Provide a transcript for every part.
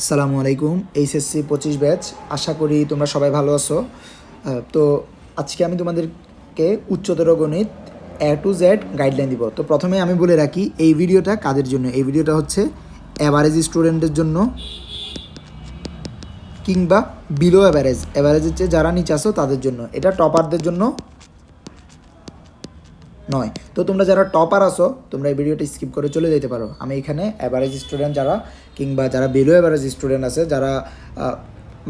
আসসালামু আলাইকুম, এইচএসসি পঁচিশ ব্যাচ, আশা করি তোমরা সবাই ভালো আছো। তো আজকে আমি তোমাদেরকে উচ্চতর গণিত এ টু জেড গাইডলাইন দিব। তো প্রথমে আমি বলে রাখি, এই ভিডিওটা কাদের জন্য? এই ভিডিওটা হচ্ছে অ্যাভারেজ স্টুডেন্টের জন্য কিংবা বিলো অ্যাভারেজ অ্যাভারেজের চেয়ে যারা নিচে আসো তাদের জন্য। এটা টপারদের জন্য নয়। তো তোমরা যারা টপার আসো তোমরা এই ভিডিওটা স্কিপ করে চলে যেতে পারো। আমি এখানে অ্যাভারেজ স্টুডেন্ট যারা, কিংবা যারা বিলো অ্যাভারেজ স্টুডেন্ট আছে, যারা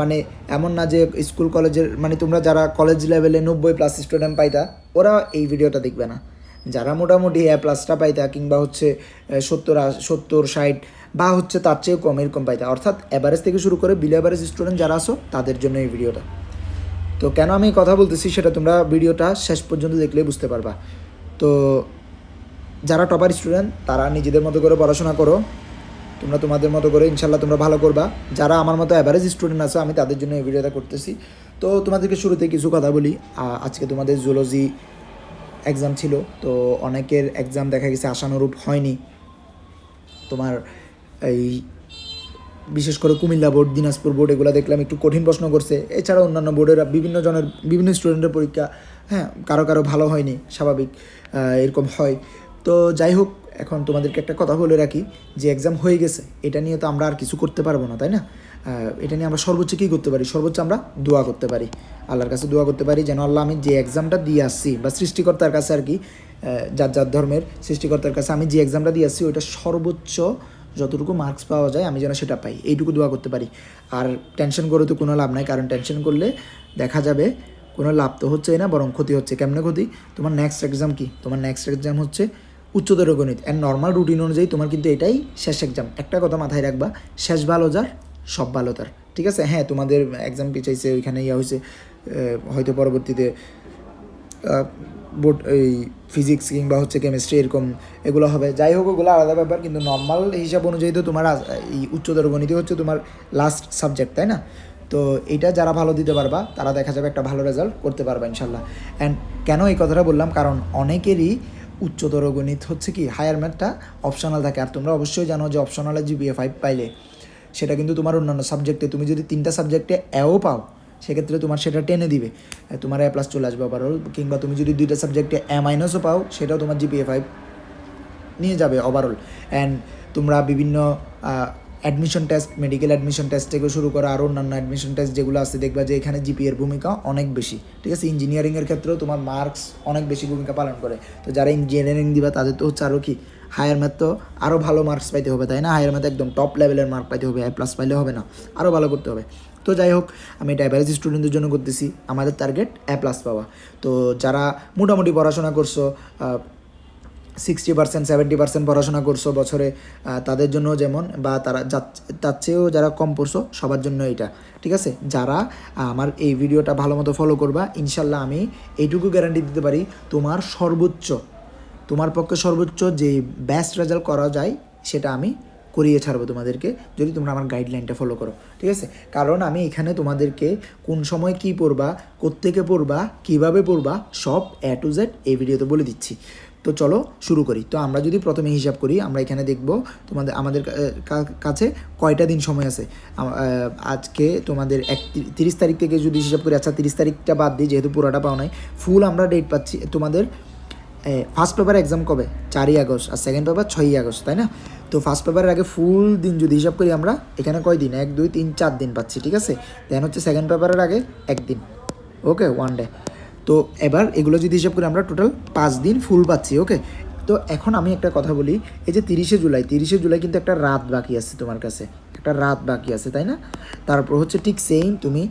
মানে এমন না যে স্কুল কলেজের মানে তোমরা যারা কলেজ লেভেলে নব্বই প্লাস স্টুডেন্ট পাইতা, ওরা এই ভিডিওটা দেখবে না। যারা মোটামুটি এ প্লাসটা পাইতা, কিংবা হচ্ছে সত্তর সত্তর, ষাট, বা হচ্ছে তার চেয়েও কম, এরকম পাইতা। অর্থাৎ অ্যাভারেজ থেকে শুরু করে বিলো অ্যাভারেজ স্টুডেন্ট যারা আসো তাদের জন্য এই ভিডিওটা। তো কেন আমি কথা বলতেছি, সেটা তোমরা ভিডিওটা শেষ পর্যন্ত দেখলে বুঝতে পারবা। তো যারা টপার স্টুডেন্ট তারা নিজেদের মতো করে পড়াশোনা করো। তোমরা তোমাদের মতো করে ইনশাল্লাহ তোমরা ভালো করবা। যারা আমার মতো অ্যাভারেজ স্টুডেন্ট আছে, আমি তাদের জন্য এই ভিডিওটা করতেছি। তো তোমাদেরকে শুরুতে কিছু কথা বলি। আজকে তোমাদের জুলজি এক্সাম ছিল, তো অনেকের এক্সাম দেখা গেছে আশানুরূপ হয়নি। তোমার এই বিশেষ করে কুমিল্লা বোর্ড দিনাজপুর বোর্ড এগুলো দেখলাম একটু কঠিন প্রশ্ন করছে। এছাড়া অন্যান্য বোর্ডের বিভিন্ন জনের, বিভিন্ন স্টুডেন্টের পরীক্ষা হ্যাঁ কারও কারও ভালো হয়নি, স্বাভাবিক। এরকম হয়। তো যাই হোক, এখন তোমাদেরকে একটা কথা বলে রাখি যে এক্সাম হয়ে গেছে, এটা নিয়ে তো আমরা আর কিছু করতে পারব না, তাই না? এটা নিয়ে আমরা সর্বোচ্চ কী করতে পারি? সর্বোচ্চ আমরা দোয়া করতে পারি। আল্লাহর কাছে দোয়া করতে পারি যেন আল্লাহ আমি যে এক্সামটা দিয়ে আসছি বা সৃষ্টিকর্তার কাছে আর কি যার যার ধর্মের সৃষ্টিকর্তার কাছে আমি যে এক্সামটা দিয়ে আসছি, ওইটা সর্বোচ্চ যতটুকু মার্কস পাওয়া যায় আমি যেন সেটা পাই। এইটুকু দোয়া করতে পারি। আর টেনশন করে তো কোনো লাভ নাই, কারণ টেনশন করলে দেখা যাবে কোনো লাভ তো হচ্ছে না, বরং ক্ষতি হচ্ছে। কেমনে ক্ষতি? তোমার নেক্সট এক্সাম কি? তোমার নেক্সট এক্সাম হচ্ছে উচ্চতর গণিত। অ্যান্ড নর্মাল রুটিন অনুযায়ী তোমার কিন্তু এটাই শেষ এক্সাম একটা কথা মাথায় রাখবা, শেষ ভালো যার, সব ভালো তার। ঠিক আছে? হ্যাঁ তোমাদের এক্সাম পিছাইছে ওইখানে ইয়া হয়েছে হয়তো পরবর্তীতে বোর্ড এই ফিজিক্স কিংবা হচ্ছে কেমিস্ট্রি এরকম এগুলো হবে। যাই হোক, ওগুলো আলাদা ব্যাপার, কিন্তু নর্মাল হিসাব অনুযায়ী তো তোমার এই উচ্চতর গণিত হচ্ছে তোমার লাস্ট সাবজেক্ট তাই না? তো এটা যারা ভালো দিতে পারবা, তারা দেখা যাবে একটা ভালো রেজাল্ট করতে পারবা ইনশাল্লাহ। অ্যান্ড কেন এই কথাটা বললাম? কারণ অনেকেরই উচ্চতর গণিত হচ্ছে কি হায়ার ম্যাথটা অপশনাল থাকে। আর তোমরা অবশ্যই জানো যে অপশনালে জিবিএ ফাইভ পাইলে, সেটা কিন্তু তোমার অন্যান্য সাবজেক্টে তুমি যদি তিনটা সাবজেক্টে এও পাও, সেক্ষেত্রে তোমার সেটা টেনে দিবে। তোমার এ প্লাস চলে আসবে ওভারঅল কিংবা তুমি যদি দুইটা সাবজেক্টে এ মাইনাসও পাও, সেটাও তোমার জিপিএ ফাইভ নিয়ে যাবে ওভারঅল অ্যান্ড তোমরা বিভিন্ন admission test medical admission test থেকে শুরু করে আরও অন্যান্য অ্যাডমিশন টেস্ট যেগুলো আছে, দেখবা যে এখানে জিপিএর ভূমিকা অনেক বেশি। ঠিক আছে? ইঞ্জিনিয়ারিংয়ের ক্ষেত্রেও তোমার মার্কস অনেক বেশি ভূমিকা পালন করে। তো যারা ইঞ্জিনিয়ারিং দিবা, তাদের তো হচ্ছে আরও কি? হায়ার ম্যাথ তো আরও ভালো মার্কস পাইতে হবে, তাই না? হায়ার ম্যাথ একদম টপ লেভেলের মার্ক পাইতে হবে এ প্লাস পাইলে হবে না। আরও ভালো করতে হবে। তো যাই হোক, আমি এটা স্টুডেন্টদের জন্য করতেছি। আমাদের টার্গেট এ প্লাস পাওয়া। তো যারা মোটামুটি পড়াশোনা করছ সিক্সটি পার্সেন্ট সেভেন্টি পার্সেন্ট পড়াশোনা করছ বছরে তাদের জন্য যেমন, বা তারা তার চেয়েও যারা কম পড়ছো, সবার জন্য এটা, ঠিক আছে? যারা আমার এই ভিডিওটা ভালো মতো ফলো করবা ইনশাল্লাহ আমি এইটুকু গ্যারান্টি দিতে পারি, তোমার সর্বোচ্চ, তোমার পক্ষে সর্বোচ্চ যে বেস্ট রেজাল্ট করা যায়, সেটা আমি করিয়ে ছাড়বো তোমাদেরকে, যদি তোমরা আমার গাইডলাইনটা ফলো করো, ঠিক আছে? কারণ আমি এখানে তোমাদেরকে কোন সময় কি পড়বা, কোত্থেকে পড়বা, কীভাবে পড়বা, সব এ টু জেড এই ভিডিওতে বলে দিচ্ছি। তো চলো শুরু করি। তো আমরা যদি প্রথমে হিসাব করি, আমরা এখানে দেখব তোমাদের, আমাদের কাছে কয়টা দিন সময় আছে। আজকে তোমাদের এক তিরিশ তারিখ থেকে যদি হিসাব করি আচ্ছা তিরিশ তারিখটা বাদ দিই, যেহেতু পুরোটা পাও নাই। ফুল আমরা ডেট পাচ্ছি, তোমাদের ফার্স্ট পেপার এক্সাম কবে? চারই আগস্ট, আর সেকেন্ড পেপার ছয়ই আগস্ট, তাই না? তো ফার্স্ট পেপারের আগে ফুল দিন যদি হিসাব করি আমরা, এখানে কয় দিন? এক, দুই, তিন, চার দিন পাচ্ছি, ঠিক আছে? দেন হচ্ছে সেকেন্ড পেপারের আগে একদিন ওকে ওয়ান ডে তো এবার এগুলো যদি হিসাব করে আমরা টোটাল পাঁচ দিন ফুল পাচ্ছি ওকে তো এখন আমি একটা কথা বলি, এই যে তিরিশে জুলাই তিরিশে জুলাই কিন্তু একটা রাত বাকি আছে তোমার কাছে, একটা রাত বাকি আছে, তাই না? তারপর হচ্ছে ঠিক সেম তুমি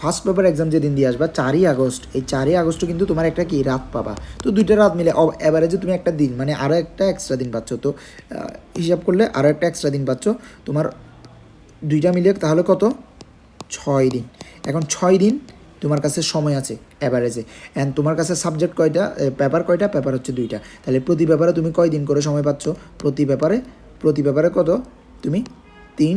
ফার্স্ট পেপার এক্সাম যেদিন দিয়ে আসবা, চারই আগস্ট, এই চারই আগস্ট কিন্তু তোমার একটা কি, রাত পাবা। তো দুইটা রাত মিলে অ্যাভারেজে তুমি একটা দিন মানে আরও একটা এক্সট্রা দিন পাচ্ছ, তো হিসাব করলে আরও একটা এক্সট্রা দিন পাচ্ছ, তোমার দুইটা মিলিয়ে তাহলে কত? ছয় দিন। এখন ছয় দিন তোমার কাছে সময় আছে অ্যাভারেজে অ্যান্ড তোমার কাছে সাবজেক্ট কয়টা? পেপার কয়টা? পেপার হচ্ছে দুইটা। তাহলে প্রতি পেপারে তুমি কয় দিন করে সময় পাচ্ছ? প্রতি পেপারে প্রতি পেপারে কত? তুমি তিন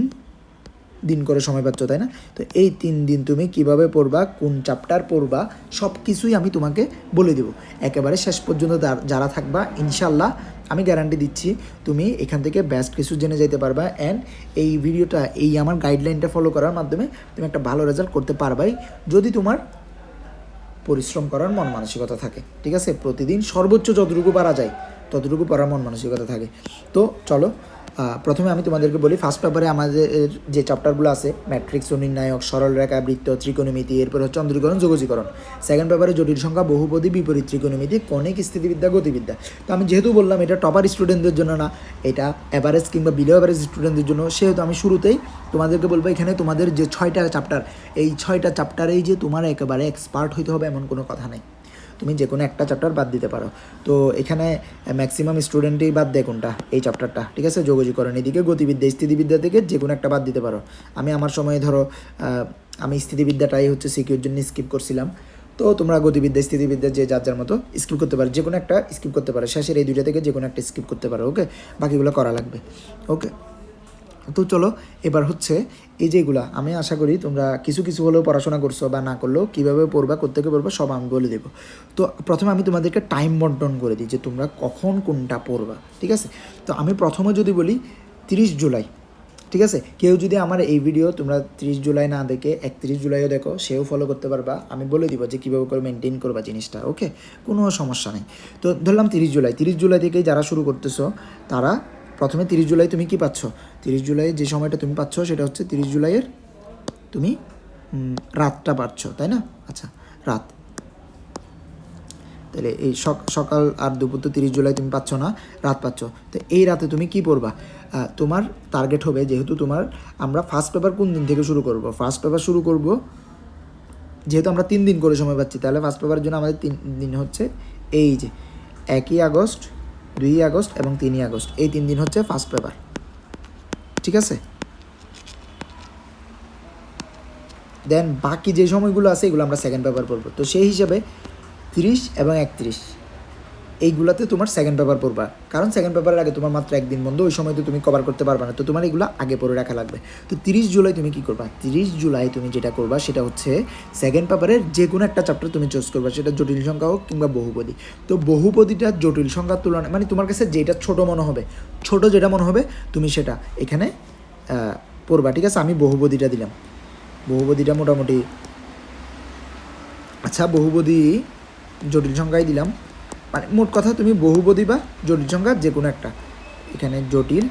দিন করে সময় পাচ্ছ, তাই না? তো এই তিন দিন তুমি কীভাবে পড়বা, কোন চ্যাপ্টার পড়বা সব কিছুই আমি তোমাকে বলে দেবো। একেবারে শেষ পর্যন্ত যারা থাকবা ইনশাল্লাহ আমি গ্যারান্টি দিচ্ছি তুমি এখান থেকে বেস্ট কিছু জেনে যেতে পারবা অ্যান্ড এই ভিডিওটা এই আমার গাইডলাইনটা ফলো করার মাধ্যমে তুমি একটা ভালো রেজাল্ট করতে পারবাই যদি তোমার পরিশ্রম করার মন মানসিকতা থাকে, ঠিক আছে? প্রতিদিন সর্বোচ্চ যতটুকু পারা যায়, ততটুকু পড়ার মন মানসিকতা থাকে। তো চলো প্রথমে আমি তোমাদেরকে বলি ফার্স্ট পেপারে আমাদের যে চ্যাপ্টারগুলো আছে ম্যাট্রিক্স ও নির্ণায়ক সরল রেখা, বৃত্ত, ত্রিকোণমিতি, এরপর হচ্ছে চন্দ্রীকরণ যোগজীকরণ। সেকেন্ড পেপারে জটিল সংখ্যা, বহুপদী, বিপরীত ত্রিকোণমিতি, কণিক স্থিতিবিদ্যা, গতিবিদ্যা। তো আমি যেহেতু বললাম এটা টপার স্টুডেন্টদের জন্য না, এটা অ্যাভারেজ কিংবা বিলো অ্যাভারেজ স্টুডেন্টদের জন্য, সেহেতু আমি শুরুতেই তোমাদেরকে বলব, এখানে তোমাদের যে ছয়টা চ্যাপ্টার এই ছয়টা চ্যাপ্টারেই যে তোমার একেবারে এক্সপার্ট হইতে হবে, এমন কোনো কথা নেই। তুমি যে কোনো একটা চ্যাপ্টার বাদ দিতে পারো। তো এখানে ম্যাক্সিমাম স্টুডেন্টই বাদ দেয় কোনটা, এই চ্যাপ্টারটা ঠিক আছে? যোগজীকরণ এদিকে, গতিবিদ্যা, স্থিতিবিদ্যা থেকে যে কোনো একটা বাদ দিতে পারো। আমি আমার সময়ে ধরো আমি স্থিতিবিদ্যাটাই হচ্ছে সিকিউর জন্য স্কিপ করছিলাম। তো তোমরা গতিবিদ্যা, স্থিতিবিদ্যা যে যার যার মতো স্কিপ করতে পারো। যে কোনো একটা স্কিপ করতে পারো। শেষের এই দুইটা থেকে যে কোনো একটা স্কিপ করতে পারো ওকে বাকিগুলো করা লাগবে ওকে তো চলো, এবার হচ্ছে এই যেগুলা আমি আশা করি তোমরা কিছু কিছু হলেও পড়াশোনা করছ বা না করলেও কীভাবে পড়বা কোথেকে পড়বা, সব আমি বলে দেবো। তো প্রথমে আমি তোমাদেরকে টাইম বন্টন করে দিই যে তোমরা কখন কোনটা পড়বা, ঠিক আছে? তো আমি প্রথমে যদি বলি তিরিশ জুলাই, ঠিক আছে? কেউ যদি আমার এই ভিডিও তোমরা তিরিশ জুলাই না দেখে একত্রিশ জুলাইও দেখো, সেও ফলো করতে পারবা। আমি বলে দিব যে কীভাবে করে মেনটেন করবা জিনিসটা ওকে কোনো সমস্যা নেই। তো ধরলাম তিরিশ জুলাই তিরিশ জুলাই থেকে যারা শুরু করতেছো, তারা প্রথমে তিরিশ জুলাই তুমি কি পাচ্ছ? তিরিশ জুলাই যে সময়টা তুমি পাচ্ছ সেটা হচ্ছে তিরিশ জুলাইয়ের তুমি রাতটা পাচ্ছ, তাই না? আচ্ছা রাত। তাহলে এই সক- সকাল আর দুপুর তো তিরিশ জুলাই তুমি পাচ্ছ না, রাত পাচ্ছ। তো এই রাতে তুমি কি পড়বা? তোমার টার্গেট হবে যেহেতু তোমার আমরা ফার্স্ট পেপার কোন দিন থেকে শুরু করব? ফার্স্ট পেপার শুরু করব যেহেতু আমরা তিন দিন করে সময় পাচ্ছি, তাহলে ফার্স্ট পেপারের জন্য আমাদের তিন দিন হচ্ছে এই যে, একই আগস্ট দুই আগস্ট এবং তিনই আগস্ট। এই তিন দিন হচ্ছে ফার্স্ট পেপার ঠিক আছে? দেন বাকি যে সময়গুলো আছে, এগুলো আমরা সেকেন্ড পেপার পড়ব। তো সেই হিসাবে তিরিশ এবং একত্রিশ। এইগুলাতে তোমার সেকেন্ড পেপার পড়বা। কারণ সেকেন্ড পেপারের আগে তোমার মাত্র একদিন বন্ধ, ওই সময় তো তুমি কভার করতে পারবে না। তো তোমার এগুলো আগে পড়ে রাখা লাগবে। তো তিরিশ জুলাই তুমি কী করবা? তিরিশ জুলাই তুমি যেটা করবা, সেটা হচ্ছে সেকেন্ড পেপারের যে কোনো একটা চ্যাপ্টার তুমি চুজ করবা। সেটা জটিল সংখ্যা হোক কিংবা বহুপদী। তো বহুপদীটা জটিল সংখ্যার তুলনায় মানে তোমার কাছে যেটা ছোট মনে হবে, ছোট যেটা মনে হবে, তুমি সেটা এখানে পড়বা। ঠিক আছে? আমি বহুপদীটা দিলাম। বহুপদীটা মোটামুটি আচ্ছা বহুপদী জটিল সংখ্যায় দিলাম। মানে মোট কথা তুমি বহুপদী বা জটিল সংখ্যা যে কোনো একটা। এখানে জটিল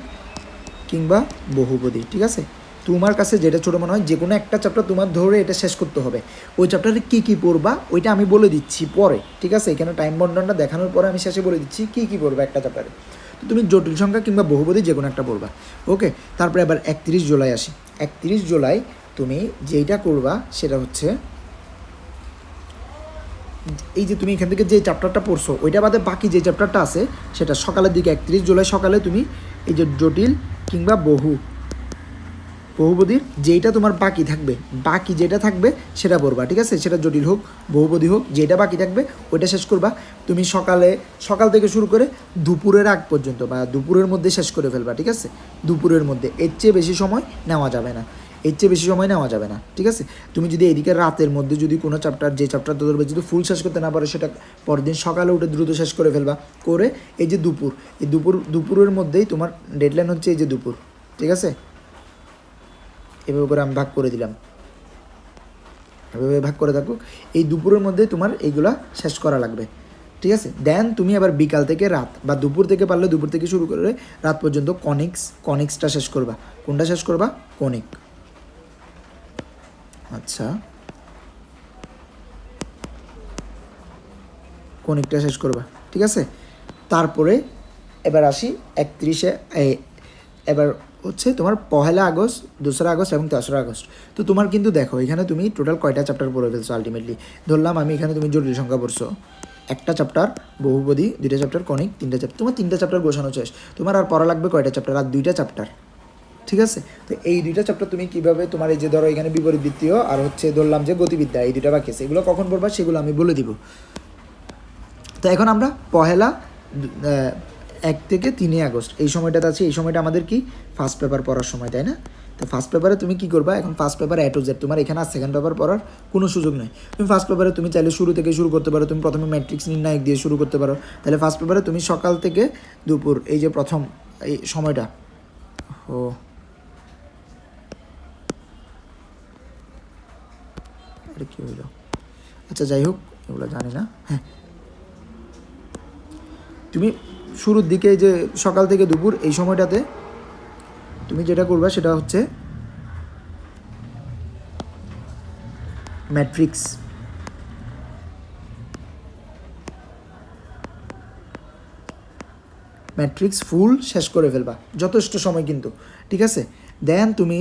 কিংবা বহুপদী, ঠিক আছে? তোমার কাছে যেটা ছোটো মনে হয় যে কোনো একটা চ্যাপ্টার তোমার ধরে এটা শেষ করতে হবে। ওই চ্যাপ্টারে কী কী পড়বা, ওইটা আমি বলে দিচ্ছি পরে, ঠিক আছে? এখানে টাইম বন্টনটা দেখানোর পরে আমি শেষে বলে দিচ্ছি কী কী পড়বা একটা চ্যাপ্টারে তো তুমি জটিল সংখ্যা কিংবা বহুপদী যে কোনো একটা পড়বা। ওকে, তারপরে আবার একত্রিশ জুলাই আসি। একত্রিশ জুলাই তুমি যেইটা করবা, সেটা হচ্ছে এই যে তুমি এখান থেকে যে চ্যাপ্টারটা পড়ছো, ওইটা বাদে বাকি যে চ্যাপ্টারটা আছে, সেটা সকালের দিকে একত্রিশ জুলাই সকালে তুমি এই যে জটিল কিংবা বহু, বহুপদীর যেইটা তোমার বাকি থাকবে, বাকি যেটা থাকবে সেটা পড়বা, ঠিক আছে? সেটা জটিল হোক, বহুপদী হোক যেটা বাকি থাকবে, ওইটা শেষ করবা। তুমি সকালে, সকাল থেকে শুরু করে দুপুরের আগ পর্যন্ত বা দুপুরের মধ্যে শেষ করে ফেলবা, ঠিক আছে? দুপুরের মধ্যে, এর চেয়ে বেশি সময় নেওয়া যাবে না। এর চেয়ে বেশি সময় নেওয়া যাবে না, ঠিক আছে? তুমি যদি এদিকে রাতের মধ্যে যদি কোনো চ্যাপ্টার যে চ্যাপ্টারটা ধরবে, যদি ফুল শেষ করতে না পারো, সেটা পরের দিন সকালে উঠে দ্রুত শেষ করে ফেলবা। করে এই যে দুপুর, এই দুপুর, দুপুরের মধ্যেই তোমার ডেডলাইন হচ্ছে এই যে দুপুর, ঠিক আছে? এভাবে করে আমি ভাগ করে দিলাম। এভাবে ভাগ করে থাকো এই দুপুরের মধ্যে তোমার এইগুলা শেষ করা লাগবে, ঠিক আছে? দেন তুমি আবার বিকাল থেকে রাত বা দুপুর থেকে পারলে দুপুর থেকে শুরু করে রাত পর্যন্ত কনিক্স কনিক্সটা শেষ করবা। কোনটা শেষ করবা? কনিক আচ্ছা। কনিকটা শেষ করবা? ঠিক আছে? তারপরে এবার আসি একত্রিশে এবার হচ্ছে তোমার পহেলা আগস্ট, দোসরা আগস্ট এবং তেসরা আগস্ট। তো তোমার কিন্তু দেখো, এখানে তুমি টোটাল কয়টা চ্যাপ্টার পড়ে ফেলছো আলটিমেটলি ধরলাম আমি এখানে তুমি জটিল সংখ্যা পড়ছো। একটা চ্যাপ্টার বহুপদী, দুইটা চ্যাপ্টার কনিক তিনটা চ্যাপ্টার তোমার তিনটা চ্যাপ্টার গোছানো শেষ। তোমার আর পড়া লাগবে কয়টা চ্যাপ্টার আর দুইটা চ্যাপ্টার ঠিক আছে? তো এই দুইটা চ্যাপ্টার তুমি কীভাবে তোমার এই যে ধরো এখানে বিপরীত বৃত্তীয় আর হচ্ছে ধরলাম যে গতিবিদ্যা, এই দুইটা বাকি আছে। এগুলো কখন পড়বা সেগুলো আমি বলে দিব। তো এখন আমরা পহেলা এক থেকে তিনে আগস্ট। এই সময়টাতে আছে, এই সময়টা আমাদের কি? ফার্স্ট পেপার পড়ার সময়, তাই না? তো ফার্স্ট পেপারে তুমি কী করবা? এখন first paper A to Z তোমার এখানে আর সেকেন্ড পেপার পড়ার কোনো সুযোগ নেই। তুমি ফার্স্ট পেপারে তুমি চাইলে শুরু থেকে শুরু করতে পারো, তুমি প্রথমে ম্যাট্রিক্স নির্ণায়ক দিয়ে শুরু করতে পারো। তাহলে ফার্স্ট পেপারে তুমি সকাল থেকে দুপুর, এই যে প্রথম, এই সময়টা ও আরে কী হইল? আচ্ছা যাই হোক, এগুলো জানি না। হ্যাঁ। তুমি শুরুর দিকে যে সকাল থেকে দুপুর এই সময়টাতে তুমি যেটা করবা সেটা হচ্ছে ম্যাট্রিক্স। ম্যাট্রিক্স ফুল শেষ করে ফেলবা, যথেষ্ট সময় কিন্তু, ঠিক আছে? দেন তুমি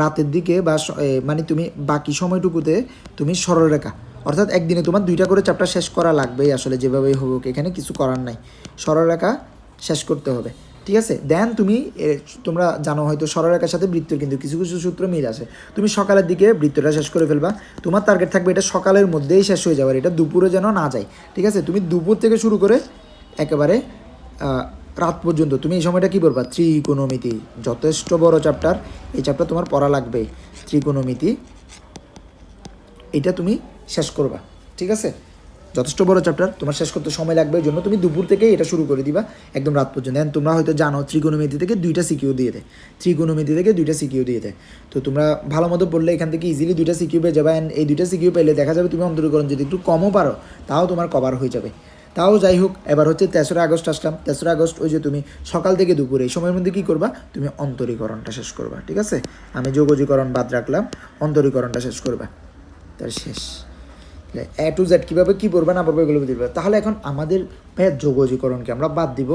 রাতের দিকে বা মানে তুমি বাকি সময়টুকুতে তুমি সরলরেখা। অর্থাৎ একদিনে তোমার দুইটা করে চ্যাপ্টার শেষ করা লাগবেই আসলে, যেভাবেই হোক এখানে কিছু করার নাই। সরলরেখা শেষ করতে হবে। ঠিক আছে? দেন তুমি তোমরা জানো হয়তো সরলরেখার সাথে বৃত্তের কিন্তু কিছু কিছু সূত্র মিল আছে। তুমি সকালের দিকে বৃত্তটা শেষ করে ফেলবা। তোমার টার্গেট থাকবে এটা সকালের মধ্যেই শেষ হয়ে যাবে এটা দুপুরে যেন না যায়। ঠিক আছে? তুমি দুপুর থেকে শুরু করে একেবারে রাত পর্যন্ত। তুমি এই সময়টা কী করবা ত্রিকোণমিতি। যথেষ্ট বড় চ্যাপ্টার এই চ্যাপ্টার তোমার পড়া লাগবে। ত্রিকোণমিতি। এটা তুমি শেষ করবা। ঠিক আছে? যথেষ্ট বড় চ্যাপ্টার তোমার শেষ করতে সময় লাগবে। এই জন্য তুমি দুপুর থেকেই এটা শুরু করে দিবা, একদম রাত পর্যন্ত। And তোমরা হয়তো জানো, ত্রিকোণমিতি থেকে দুইটা সিকিউ দিয়ে দেয় ত্রিকোণমিতি থেকে দুইটা সিকিউ দিয়ে দেয় তো তোমরা ভালো মতো পড়লে এখান থেকে ইজিলি দুইটা সিকিউ পেয়ে যাবে। অ্যান্ড এই দুইটা সিকিউ পেলে দেখা যাবে তুমি অন্তরীকরণ যদি একটু কমও পারো, তাও তোমার কভার হয়ে যাবে। তাও যাই হোক এবার হচ্ছে তেসরা আগস্ট আসলাম। তেসরা আগস্ট ওই যে তুমি সকাল থেকে দুপুরে, এই সময়ের মধ্যে কী করবা? তুমি অন্তরীকরণটা শেষ করবা, ঠিক আছে? আমি যোগজীকরণ বাদ রাখলাম, অন্তরীকরণটা শেষ করবা। তার শেষ। এ টু জেড কীভাবে কী পড়বে না পড়বে এগুলো দিবে তাহলে এখন আমাদের ভাইয়া যোগজীকরণকে আমরা বাদ দিব।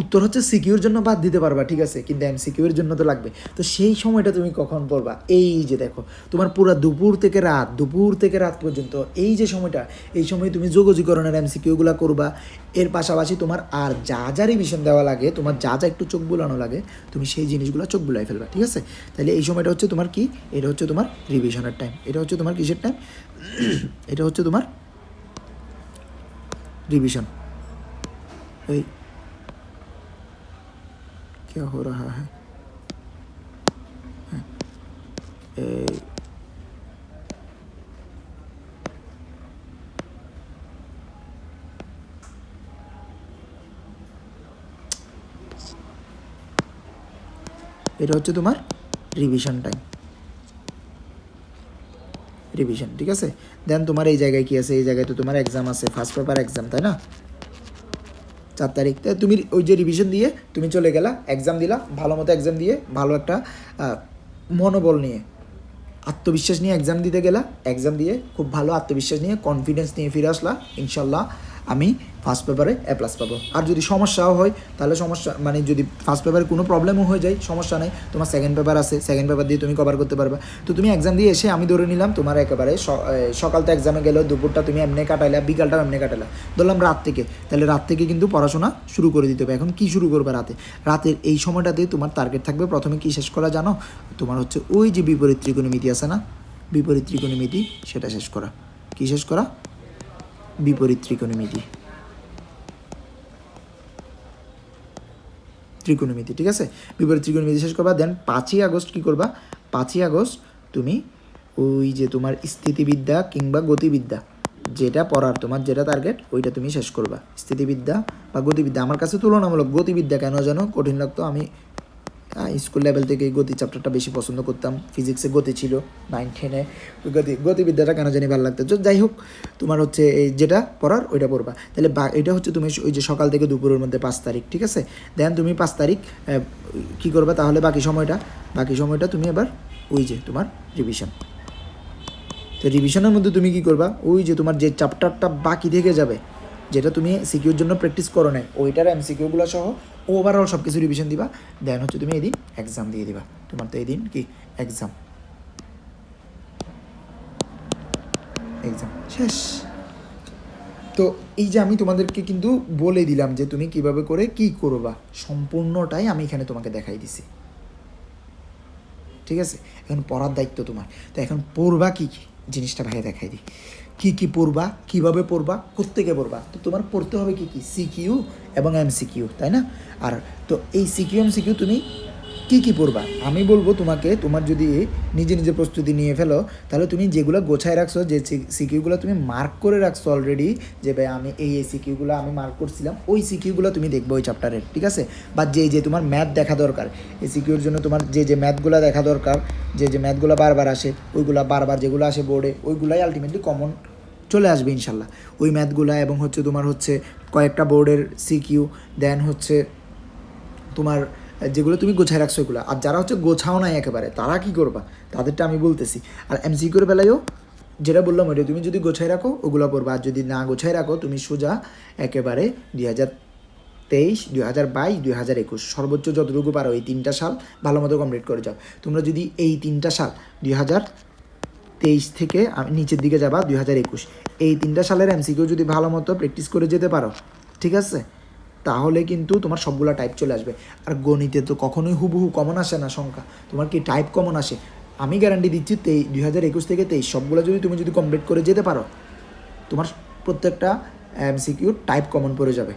উত্তর হচ্ছে সিকিউর জন্য বাদ দিতে পারবা, ঠিক আছে? কিন্তু এম সিকিউর জন্য তো লাগবে। তো সেই সময়টা তুমি কখন পড়বা এই যে দেখো, তোমার পুরো দুপুর থেকে রাত, দুপুর থেকে রাত পর্যন্ত এই যে সময়টা, এই সময় তুমি যোগাযোগকরণের এম সিকিউগুলো করবা। এর পাশাপাশি তোমার আর যা যা রিভিশন দেওয়া লাগে, তোমার যা যা একটু চোখ বোলানো লাগে, তুমি সেই জিনিসগুলো চোখ বুলাই ফেলবা, ঠিক আছে? তাহলে এই সময়টা হচ্ছে তোমার কি? এটা হচ্ছে তোমার রিভিশনের টাইম এটা হচ্ছে তোমার কিসের টাইম এটা হচ্ছে তোমার রিভিশন ওই क्या हो रहा है হ্যাঁ, এই এটা হচ্ছে তোমার রিভিশন টাইম রিভিশন ঠিক আছে দেন তোমার এই জায়গায় কি আছে এই জায়গায় তো তোমার এক্সাম আছে ফার্স্ট পেপার এক্সাম তাই না চার তারিখ। তুমি ওই যে রিভিশন দিয়ে তুমি চলে গেলা এক্সাম দিলা, ভালো মতো এক্সাম দিয়ে, ভালো একটা মনোবল নিয়ে, আত্মবিশ্বাস নিয়ে এক্সাম দিতে গেলা। এক্সাম দিয়ে খুব ভালো আত্মবিশ্বাস নিয়ে কনফিডেন্স নিয়ে ফিরে আসলা, ইনশাল্লাহ। আমি ফার্স্ট পেপারে এ প্লাস পাবো। আর যদি সমস্যাও হয়, তাহলে সমস্যা মানে যদি ফার্স্ট পেপারে কোনো প্রবলেমও হয়ে যায়, সমস্যা নেই। তোমার সেকেন্ড পেপার আছে সেকেন্ড পেপার দিয়ে তুমি কভার করতে পারবে। তো তুমি এক্সাম দিয়ে এসে আমি ধরে নিলাম, তোমার একেবারে সকাল তো এক্সামে গেলো, দুপুরটা তুমি এমনি কাটাইলা, বিকালটাও এমনি কাটাইলা। ধরলাম রাত থেকে। তাহলে রাত থেকে কিন্তু পড়াশোনা শুরু করে দিতে হবে। এখন কি শুরু করবে রাতে? রাতের এই সময়টাতে তোমার টার্গেট থাকবে প্রথমে কি শেষ করা জানো? তোমার হচ্ছে ওই যে বিপরীত ত্রিকোণমিতি আছে না? বিপরীত ত্রিকোণমিতি, সেটা শেষ করা। কি শেষ করা? বিপরীত ত্রিকোণমিতি। ত্রিকোণমিতি, ঠিক আছে? বিপরীত ত্রিকোণমিতি শেষ করবা দেন পাঁচই আগস্ট কী করবা? পাঁচই আগস্ট তুমি ওই যে তোমার স্থিতিবিদ্যা কিংবা গতিবিদ্যা, যেটা পড়ার, তোমার যেটা টার্গেট ওইটা তুমি শেষ করবা। স্থিতিবিদ্যা বা গতিবিদ্যা, আমার কাছে তুলনামূলক গতিবিদ্যা কেন যেন কঠিন লাগতো, আমি স্কুল লেভেল থেকে গতি চ্যাপ্টারটা বেশি পছন্দ করতাম। ফিজিক্সে গতি ছিল নাইন টেনে গতি, গতিবিদ্যাটা কেন জানি ভালো লাগতো। যাই হোক, তোমার হচ্ছে এই যেটা পড়ার, ওইটা পড়বা। তাহলে এটা হচ্ছে তুমি ওই যে সকাল থেকে দুপুরের মধ্যে পাঁচ তারিখ, ঠিক আছে? দেন তুমি পাঁচ তারিখ কী করবা তাহলে বাকি সময়টা? বাকি সময়টা তুমি এবার ওই যে তোমার রিভিশন তো রিভিশনের মধ্যে তুমি কি করবা? ওই যে তোমার যে চ্যাপ্টারটা বাকি থেকে যাবে, যেটা তুমি সিকিউর জন্য প্র্যাকটিস করো নাই, ওইটার এম এমসিকিউগুলো সহ ওভারঅল সব কিছু রিভিশন দিবা দেন হচ্ছে তুমি এই দিন এক্সাম দিয়ে দিবা। তোমার তো এই দিন কি? এক্সাম এক্সাম শেষ। তো এই যে আমি তোমাদেরকে কিন্তু বলে দিলাম যে তুমি কীভাবে করে কি করবা, সম্পূর্ণটাই আমি এখানে তোমাকে দেখাই দিছি। ঠিক আছে? এখন পড়ার দায়িত্ব তোমার। তো এখন পড়বা কি কি? জিনিসটা ভাইয়া দেখাই দিই। কি কি পড়বা, কীভাবে পড়বা, কোত্থেকে পড়বা? তো তোমার পড়তে হবে কি কি? সিকিউ এবং এম সিকিউ তাই না? আর তো এই সিকিউ এম সিকিউ তুমি কি কি পড়বা? আমি বলব তোমাকে, তোমার যদি নিজে নিজে প্রস্তুতি নিয়ে ফেলো, তাহলে তুমি যেগুলো গোছায় রাখছো, যে সিকিউগুলো তুমি মার্ক করে রাখছো অলরেডি যে ভাই আমি এই এই সিকিউগুলো আমি মার্ক করছিলাম, ওই সিকিউগুলো তুমি দেখবে ওই চ্যাপ্টারের ঠিক আছে? বা যে যে তোমার ম্যাথ দেখা দরকার, এই সিকিউর জন্য তোমার যে যে ম্যাথগুলো দেখা দরকার, যে যে ম্যাথগুলো বারবার আসে, ওইগুলো বারবার যেগুলো আসে বোর্ডে ওইগুলাই আলটিমেটলি কমন চলে আসবে ইনশাল্লাহ। ওই ম্যাথগুলা এবং হচ্ছে তোমার হচ্ছে কয়েকটা বোর্ডের সিকিউ দেন হচ্ছে তোমার, যেগুলো তুমি গোছায় রাখছো এগুলো আর যারা হচ্ছে গোছাও নাই একেবারে, তারা কি করবা? তাদেরটা আমি বলতেছি। আর এমসিকিউর বেলায়ও যেটা বললাম ওইটা তুমি যদি গোছায় রাখো, ওগুলো পড়বা। আর যদি না গোছায় রাখো, তুমি সোজা একেবারে দুই হাজার তেইশ, দুই হাজার বাইশ, দুই হাজার একুশ, সর্বোচ্চ যতটুকু পারো এই তিনটা সাল ভালো মতো কমপ্লিট করে যাও। তোমরা যদি এই তিনটা সাল দুই হাজার তেইশ থেকে নিচের দিকে যাবা দুই হাজার একুশ। এই তিনটা সালের এমসিকিউ যদি ভালো মতো প্র্যাকটিস করে যেতে পারো, ঠিক আছে? তাহলে কিন্তু তোমার সবগুলো টাইপ চলে আসবে। আর গণিতে তো কখনোই হুবহু কমন আসে না সংখ্যা। তোমার কি টাইপ কমন আসে? আমি গ্যারান্টি দিচ্ছি তেই, দুই হাজার একুশ থেকে তেইশ, সবগুলো যদি তুমি যদি কমপ্লিট করে যেতে পারো, তোমার প্রত্যেকটা এমসিকিউ টাইপ কমন পড়ে যাবে।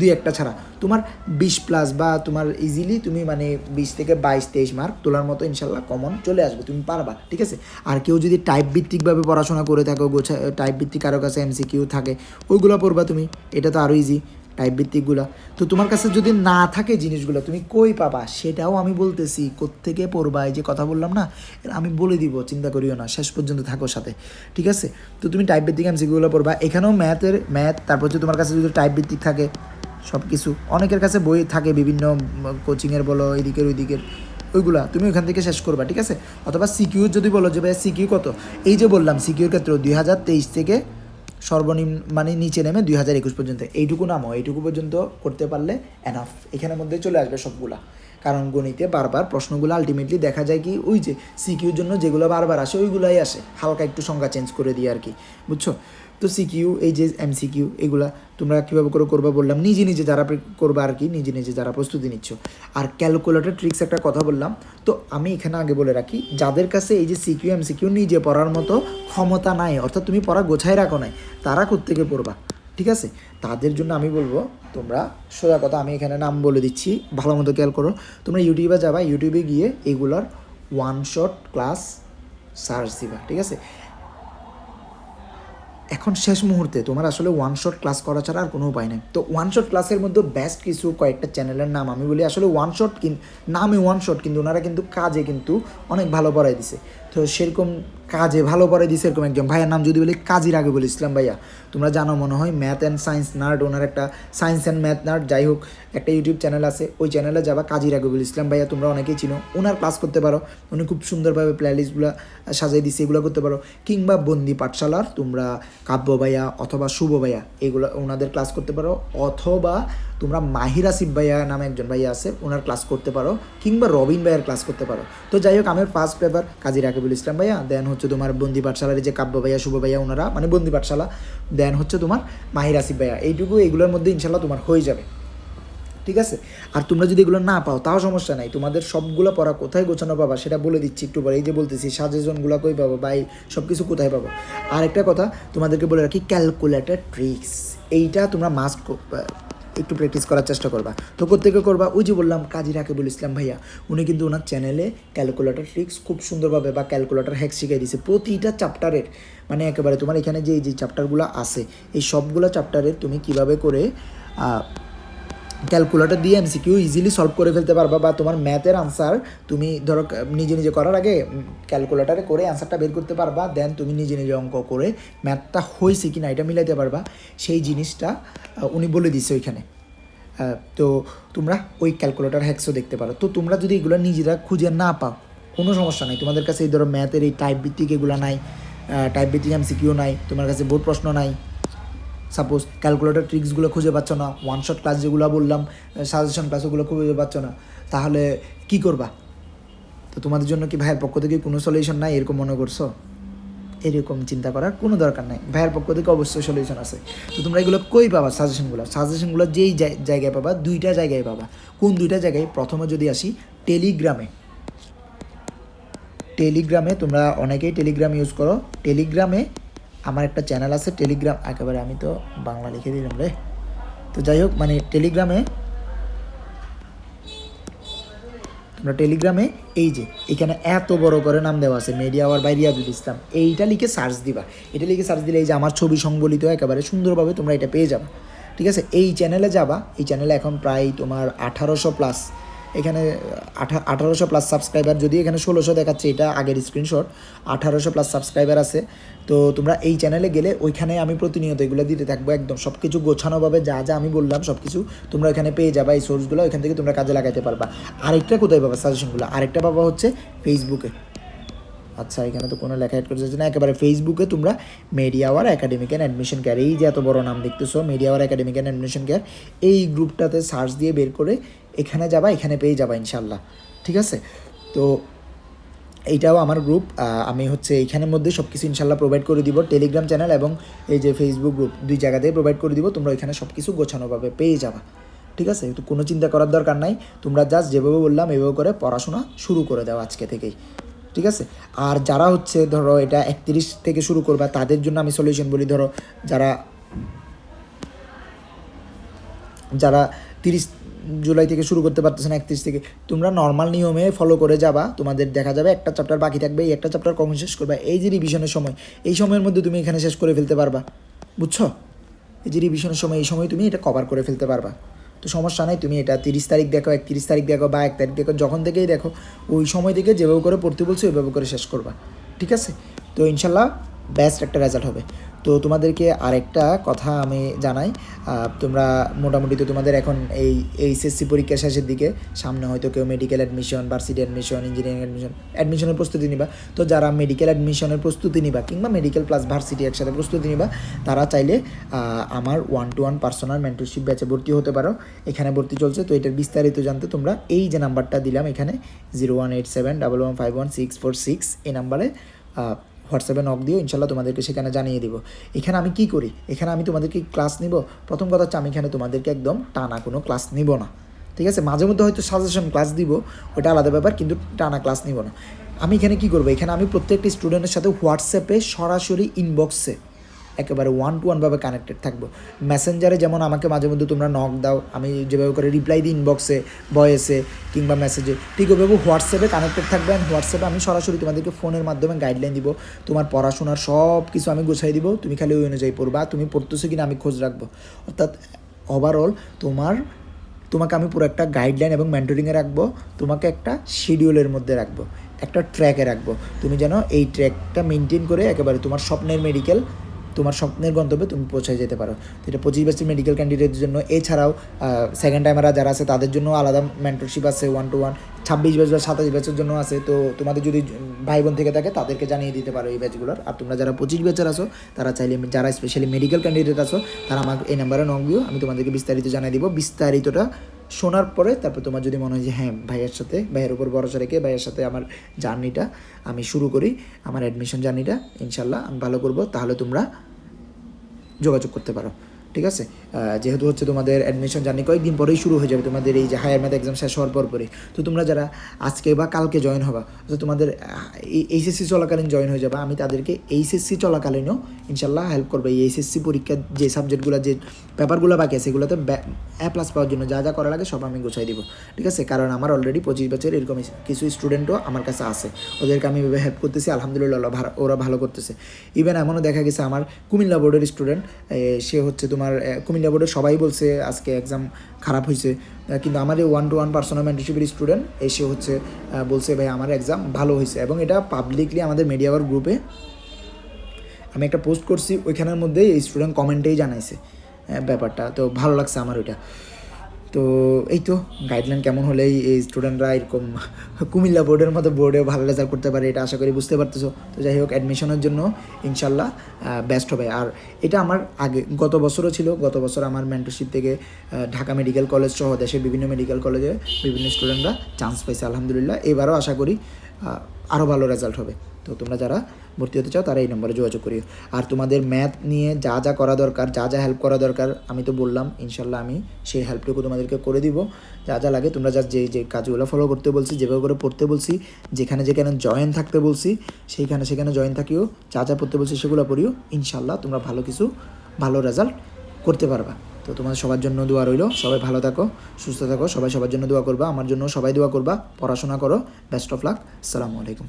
দুই একটা ছাড়া। তোমার বিশ প্লাস বা তোমার ইজিলি তুমি মানে বিশ থেকে বাইশ, তেইশ মার্ক তোলার মতো ইনশাল্লাহ কমন চলে আসবে, তুমি পারবা, ঠিক আছে? আর কেউ যদি টাইপ ভিত্তিকভাবে পড়াশোনা করে থাকো, গোছা টাইপ ভিত্তিক কারও কাছে এমসিকিউ থাকে, ওইগুলো পড়বা তুমি, এটা তো আরও ইজি টাইপ ভিত্তিকগুলো। তো তোমার কাছে যদি না থাকে জিনিসগুলো, তুমি কই পাবা? সেটাও আমি বলতেছি, কোত্থেকে পড়বা? এই যে কথা বললাম না আমি বলে দিব, চিন্তা করিও না, শেষ পর্যন্ত থাকো সাথে, ঠিক আছে? তো তুমি টাইপ ভিত্তিক এমসিকিউগুলো পড়বা, এখানেও ম্যাথের ম্যাথ তারপর হচ্ছে তোমার কাছে যদি টাইপ ভিত্তিক থাকে সব কিছু অনেকের কাছে বই থাকে, বিভিন্ন কোচিংয়ের বলো, এদিকের ওইদিকের, ওইগুলা। তুমি ওখান থেকে শেষ করবা, ঠিক আছে? অথবা সিকিউ যদি বলো যে ভাই সিকিউ কত? এই যে বললাম, সিকিউর ক্ষেত্রে দুই হাজার তেইশ থেকে সর্বনিম্ন মানে নিচে নেমে দুই হাজার একুশ পর্যন্ত। এইটুকু নামো, এইটুকু পর্যন্ত করতে পারলে এনাফ এখানের মধ্যে চলে আসবে সবগুলা। কারণ গণিতে বারবার প্রশ্নগুলো আলটিমেটলি দেখা যায় কি, ওই যে সিকিউর জন্য যেগুলো বারবার আসে, ওইগুলাই আসে। হালকা একটু সংখ্যা চেঞ্জ করে দিয়ে আর কি। বুঝছ? তো সিকিউ এই যে এমসিকিউ এগুলা তোমরা কীভাবে করে করবা বললাম, নিজে নিজে যারা করবা আর কি, নিজে নিজে যারা প্রস্তুতি নিচ্ছ। আর ক্যালকুলেটর ট্রিক্স একটা কথা বললাম, তো আমি এখানে আগে বলে রাখি, যাদের কাছে এই যে সিকিউ এমসিকিউ নিজে পড়ার মতো ক্ষমতা নাই, অর্থাৎ তুমি পড়া গোছায় রাখো নাই, তারা কোত্থেকে পড়বা? ঠিক আছে? তাদের জন্য আমি বলব, তোমরা সোজা কথা, আমি এখানে নাম বলে দিচ্ছি, ভালো মতো খেয়াল করো। তোমরা ইউটিউবে যাবা, ইউটিউবে গিয়ে এগুলোর ওয়ান শট ক্লাস সার্চ দিবা, ঠিক আছে? এখন শেষ মুহূর্তে তোমার আসলে ওয়ান শট ক্লাস করা ছাড়া আর কোনো উপায় নেই। তো ওয়ান শট ক্লাসের মধ্যে বেস্ট কিছু কয়েকটা চ্যানেলের নাম আমি বলি, আসলে ওয়ান শট কিন নামে ওয়ান শট কিন্তু ওনারা কিন্তু কাজে কিন্তু অনেক ভালো পড়াই দিছে। তো সেরকম কাজে ভালো পড়াই দিছে এরকম একজন। ভাইয়ের নাম যদি বলি কাজীর আগে ইসলাম ভাইয়া। তোমরা জানো মনে হয় ম্যাথ অ্যান্ড সায়েন্স নার্ড ওনার একটা সায়েন্স অ্যান্ড ম্যাথ নার্ড যাই হোক, একটা ইউটিউব চ্যানেল আছে, ওই চ্যানেলে যাবা কাজী রাগিবুল ইসলাম ভাইয়া। তোমরা অনেকেই চিনো, ওনার ক্লাস করতে পারো। উনি খুব সুন্দরভাবে প্লেলিস্টগুলো সাজিয়ে দিছে, এগুলো করতে পারো। কিংবা বন্দি পাঠশালার তোমরা কাব্য ভাইয়া অথবা শুভ ভাইয়া, এগুলো ওনাদের ক্লাস করতে পারো। অথবা তোমরা মাহির আসিফ ভাইয়া নামে একজন ভাইয়া আছে, ওনার ক্লাস করতে পারো, কিংবা রবিন ভাইয়ার ক্লাস করতে পারো। তো যাই হোক আমার ফার্স্ট পেপার কাজী রাকিবুল ইসলাম ভাইয়া দেন হচ্ছে তোমার বন্দি পাঠশালার যে কাব্য ভাইয়া, শুভ ভাইয়া, ওনারা মানে বন্দি পাঠশালা দেন হচ্ছে তোমার মাহির আসিফ ভাইয়া, এইটুকু এগুলোর মধ্যে ইনশাল্লাহ তোমার হয়ে যাবে। ঠিক আছে? আর তোমরা যদি এগুলো না পাও, তাও সমস্যা নাই, তোমাদের সবগুলো পড়া কোথায় গোছানো পাবা সেটা বলে দিচ্ছি একটু পরে, এই যে বলতেছি, সাজেশনগুলো কই পাবো, বা এই সব কিছু কোথায় পাবো। আর একটা কথা তোমাদেরকে বলে রাখি ক্যালকুলেটর ট্রিক্স এইটা তোমরা মাস্ক একটু প্র্যাকটিস করার চেষ্টা করবা। তো কোথেকে করবা, ওই যে বললাম কাজী রাকিবুল ইসলাম ভাইয়া, উনি কিন্তু ওনার চ্যানেলে ক্যালকুলেটার ট্রিক্স খুব সুন্দরভাবে বা ক্যালকুলেটার হ্যাক শিখিয়ে দিয়েছে। প্রতিটা চ্যাপ্টারের মানে একেবারে তোমার এখানে যে যে চ্যাপ্টারগুলো আছে, এই সবগুলো চ্যাপ্টারের তুমি কীভাবে করে ক্যালকুলেটর দিয়ে এমসিকিউ ইজিলি সলভ করে ফেলতে পারবা বা তোমার ম্যাথের আনসার তুমি ধরো নিজে নিজে করার আগে ক্যালকুলেটারে করে অ্যান্সারটা বের করতে পারবা দেন তুমি নিজে নিজে অঙ্ক করে ম্যাথটা হয়েছে কি না এটা মিলাইতে পারবা। সেই জিনিসটা উনি বলে দিছে ওইখানে। তো তোমরা ওই ক্যালকুলেটার হ্যাক্সও দেখতে পারো। তো তোমরা যদি এগুলো নিজেরা খুঁজে না পাও, কোনো সমস্যা নাই। তোমাদের কাছে এই ধরো ম্যাথের এই টাইপ ভিত্তিক এগুলো নাই টাইপ ভিত্তিক এমসিকিউ নাই, তোমার কাছে বোর্ড প্রশ্ন নাই সাপোজ ক্যালকুলেটর ট্রিক্সগুলো খুঁজে পাচ্ছ না ওয়ান শট ক্লাস যেগুলো বললাম সাজেশন ক্লাস ওগুলো খুঁজে পাচ্ছ না, তাহলে কি করবা? তো তোমাদের জন্য কি ভাইয়ের পক্ষ থেকে কোনো সলিউশন নাই এরকম মনে করছ? এরকম চিন্তা করার কোনো দরকার নাই, ভাইয়ের পক্ষ থেকে অবশ্যই সলিউশন আছে। তো তোমরা এগুলো কই পাবা সাজেশনগুলো সাজেশনগুলো যেই জায়- জায়গায় পাবা, দুইটা জায়গায় পাবা। কোন দুইটা জায়গায়? প্রথমে যদি আসি টেলিগ্রামে টেলিগ্রামে তোমরা অনেকেই টেলিগ্রাম ইউজ করো। টেলিগ্রামে আমার একটা চ্যানেল আছে টেলিগ্রাম একেবারে আমি তো বাংলা লিখে দিলাম রে। তো যাই হোক মানে টেলিগ্রামে তোমরা টেলিগ্রামে এই যে, এখানে এত বড় করে নাম দেওয়া আছে media hour by Riazul Islam এইটা লিখে সার্চ দিবা। এটা লিখে সার্চ দিলে এই যে আমার ছবি সংবলিত একেবারে সুন্দরভাবে তোমরা এটা পেয়ে যাবে। ঠিক আছে? এই চ্যানেলে যাবা। এই চ্যানেলে এখন প্রায় তোমার আঠারোশো প্লাস এখানে আঠা, আঠারোশো প্লাস সাবস্ক্রাইবার যদি এখানে ষোলোশো দেখাচ্ছে, এটা আগের স্ক্রিনশট আঠারোশো প্লাস সাবস্ক্রাইবার আছে। তো তোমরা এই চ্যানেলে গেলে ওইখানে আমি প্রতিনিয়ত এগুলো দিতে থাকব একদম। সব কিছু গোছানোভাবে যা যা আমি বললাম সব কিছু তোমরা এখানে পেয়ে যাবা এই সোর্সগুলো ওইখান থেকে তোমরা কাজে লাগাইতে পারবা। আরেকটা কোথায় পাবা সাজেশনগুলো আরেকটা পাবা হচ্ছে ফেসবুকে আচ্ছা এখানে তো কোনো লেখা অ্যাড করতে চাচ্ছি না, একেবারে ফেসবুকে তোমরা media hour academic and admission care এই যে এত বড় নাম দেখতেছো media hour academic admission care এই গ্রুপটাতে সার্চ দিয়ে বের করে এখানে যাবা, এখানে পেয়ে যাবা ইনশাল্লাহ ঠিক আছে? তো এইটাও আমার গ্রুপ আমি হচ্ছে এইখানের মধ্যে সব কিছু ইনশাল্লাহ প্রোভাইড করে দিব টেলিগ্রাম চ্যানেল এবং এই যে ফেসবুক গ্রুপ দুই জায়গাতেই প্রোভাইড করে দিব, তোমরা ওইখানে সব কিছু গোছানোভাবে পেয়ে যাবা, ঠিক আছে? তো কোনো চিন্তা করার দরকার নাই, তোমরা জাস্ট যেভাবে বললাম, এভাবে করে পড়াশোনা শুরু করে দাও আজকে থেকেই, ঠিক আছে? আর যারা হচ্ছে ধরো এটা একত্রিশ থেকে শুরু করবা, তাদের জন্য আমি সলিউশন বলি, ধরো যারা যারা তিরিশ জুলাই থেকে শুরু করতে পারতেছে না একত্রিশ থেকে। তোমরা নর্মাল নিয়মে ফলো করে যাবা, তোমাদের দেখা যাবে একটা চ্যাপ্টার বাকি থাকবে, এই একটা চ্যাপ্টার কখন শেষ করবা, এই যে রিভিশনের সময়, এই সময়ের মধ্যে তুমি এখানে শেষ করে ফেলতে পারবা, বুঝছ? এই যে রিভিশনের সময়, এই সময় তুমি এটা কভার করে ফেলতে পারবা। তো সমস্যা নাই, তুমি এটা তিরিশ তারিখ দেখো, একত্রিশ তারিখ দেখো বা এক তারিখ দেখো, যখন থেকেই দেখো, ওই সময় থেকে যেভাবে করে পড়তে বলছো, ওইভাবে করে শেষ করবা। ঠিক আছে? তো ইনশাল্লাহ বেস্ট একটা রেজাল্ট হবে। তো তোমাদেরকে আরেকটা কথা আমি জানাই। তোমরা মোটামুটি তো তোমাদের এখন এই এইচএসসি পরীক্ষা শেষের দিকে, সামনে হয়তো কেউ medical admission varsity admission engineering admission অ্যাডমিশনের প্রস্তুতি নিবা। তো যারা মেডিকেল অ্যাডমিশনের প্রস্তুতি নিবা কিংবা মেডিকেল প্লাস ভার্সিটি একসাথে প্রস্তুতি নিবা, তারা চাইলে আমার one to one personal mentorship ব্যাচে ভর্তি হতে পারো। এখানে ভর্তি চলছে, তো এটার বিস্তারিত জানতে তোমরা এই যে নাম্বারটা দিলাম এখানে zero one eight seven double one five one six four six এই নাম্বারে হোয়াটসঅ্যাপে নক দিও, ইনশাল্লাহ তোমাদেরকে সেখানে জানিয়ে দিব। এখানে আমি কি করি? এখানে আমি তোমাদেরকে ক্লাস নিব। প্রথম কথা হচ্ছে আমি এখানে তোমাদেরকে একদম টানা কোনো ক্লাস নিব না। ঠিক আছে? মাঝে মধ্যে হয়তো সাজেশন ক্লাস দিব ওটা আলাদা ব্যাপার, কিন্তু টানা ক্লাস নিব না। আমি এখানে কি করব? এখানে আমি প্রত্যেকটি স্টুডেন্টের সাথে হোয়াটসঅ্যাপে সরাসরি ইনবক্সে একেবারে ওয়ান টু ওয়ানভাবে কানেক্টেড থাকব। মেসেঞ্জারে যেমন আমাকে মাঝে মধ্যে তোমরা নক দাও, আমি যেভাবে করে রিপ্লাই দিই ইনবক্সে ভয়েসে কিংবা মেসেজে ঠিক ওইভাবে হোয়াটসঅ্যাপে কানেক্টেড থাকবে অ্যান্ড হোয়াটসঅ্যাপে আমি সরাসরি তোমাদেরকে ফোনের মাধ্যমে গাইডলাইন দিব। তোমার পড়াশোনার সব কিছু আমি গুছাই দিব, তুমি খালি ওই অনুযায়ী পড়বা, তুমি পড়তেছো কিনা আমি খোঁজ রাখব। অর্থাৎ ওভারঅল তোমার, তোমাকে আমি পুরো একটা গাইডলাইন এবং মেন্টরিংয়ে রাখব, তোমাকে একটা শিডিউলের মধ্যে রাখব, একটা ট্র্যাকে রাখব। তুমি যেন এই ট্র্যাকটা মেনটেন করে একেবারে তোমার স্বপ্নের মেডিকেল তোমার স্বপ্নের গন্তব্যে তুমি পৌঁছায় যেতে পারো। এটা পঁচিশ বছর মেডিকেল ক্যান্ডিডেটের জন্য। এছাড়াও সেকেন্ড টাইমাররা যারা আছে, তাদের জন্য আলাদা মেন্টরশিপ আছে ওয়ান টু ওয়ান ছাব্বিশ বছর বা সাতাশ বছর জন্য আছে। তো তোমাদের যদি ভাই বোন থেকে থাকে, তাদেরকে জানিয়ে দিতে পারো এই ব্যাচগুলোর আর তোমরা যারা পঁচিশ বছর আছো, তারা চাইলে, যারা স্পেশালি মেডিকেল ক্যান্ডিডেট আছো, তারা আমার এই নাম্বারে নক দিও। আমি তোমাদেরকে বিস্তারিত জানিয়ে দিব। বিস্তারিতটা শোনার পরে তারপর তোমার যদি মনে হয় যে হ্যাঁ ভাইয়ের সাথে, ভাইয়ের উপর ভরসা রেখে ভাইয়ের সাথে আমার জার্নিটা আমি শুরু করি, আমার অ্যাডমিশন জার্নিটা ইনশাল্লাহ আমি ভালো করব। তাহলে তোমরা যোগাযোগ করতে পারো ঠিক আছে? যেহেতু হচ্ছে তোমাদের অ্যাডমিশন জার্নি কয়েকদিন পরেই শুরু হয়ে যাবে তোমাদের এই যে হায়ার ম্যাথ এক্সাম শেষ হওয়ার পর পরে তো তোমরা যারা আজকে বা কালকে জয়েন হবা তো তোমাদের এইচএসসি চলাকালীন জয়েন হয়ে যাবে আমি তাদেরকে এইচএসসি চলাকালীনও ইনশাল্লাহ হেল্প করবে। এই এইচএসসি পরীক্ষার যে সাবজেক্টগুলো যে পেপারগুলো বাকি আছে সেগুলোতে এ প্লাস পাওয়ার জন্য যা যা করা লাগে সব আমি গুছাই দিব। ঠিক আছে? কারণ আমার অলরেডি পঁচিশ বছর এরকম কিছু স্টুডেন্টও আমার কাছে আছে। ওদেরকে আমি এভাবে হেল্প করতেছি আলহামদুলিল্লাহ ওরা ভালো- করতেছে। ইভেন এমনও দেখা গেছে আমার কুমিল্লা বোর্ডের স্টুডেন্ট সে হচ্ছে তোমার এ, কুমিল্লা বোর্ডে সবাই বলছে আজকে এক্সাম খারাপ হয়েছে। কিন্তু আমাদের ওয়ান টু ওয়ান পার্সোনাল মেন্টারশিপের স্টুডেন্ট এসে হচ্ছে বলছে, ভাই, আমার এক্সাম ভালো হয়েছে। এবং এটা পাবলিকলি আমাদের মিডিয়াওয়ার গ্রুপে আমি একটা পোস্ট করছি, ওইখানের মধ্যেই এই স্টুডেন্ট কমেন্টেই জানাইছে ব্যাপারটা। তো ভালো লাগছে আমার ওইটা। তো এই তো গাইডলাইন কেমন হলেই এই স্টুডেন্টরা এরকম কুমিল্লা বোর্ডের মতো বোর্ডেও ভালো রেজাল্ট করতে পারে, এটা আশা করি বুঝতে পারতেছো। তো যাই হোক অ্যাডমিশনের জন্য ইনশাল্লাহ বেস্ট হবে। আর এটা আমার আগে, গত বছরও ছিল, গত বছর আমার মেন্টরশিপ থেকে ঢাকা মেডিকেল কলেজ সহ দেশের বিভিন্ন মেডিকেল কলেজে বিভিন্ন স্টুডেন্টরা চান্স পাইছে, আলহামদুলিল্লাহ। এবারও আশা করি আরও ভালো রেজাল্ট হবে। তো তোমরা যারা ভর্তি হতে চাও, তারা এই নম্বরে যোগাযোগ করিও। আর তোমাদের ম্যাথ নিয়ে যা যা করা দরকার, যা যা হেল্প করা দরকার, আমি তো বললাম ইনশাল্লাহ আমি সেই হেল্পটুকু তোমাদেরকে করে দিব। যা যা লাগে তোমরা যা যে যে কাজগুলো ফলো করতে বলছি, যেভাবে করে পড়তে বলছি, যেখানে যেখানে জয়েন থাকতে বলছি, সেইখানে সেখানে জয়েন থাকিও, যা যা পড়তে বলছি সেগুলো পড়িও ইনশাল্লাহ তোমরা ভালো কিছু, ভালো রেজাল্ট করতে পারবা। তো তোমাদের সবার জন্য দোয়া রইল, সবাই ভালো থাকো, সুস্থ থাকো, সবাই সবার জন্য দোয়া করবা, আমার জন্য সবাই দোয়া করবা, পড়াশোনা করো বেস্ট অফ লাক আসসালামু আলাইকুম।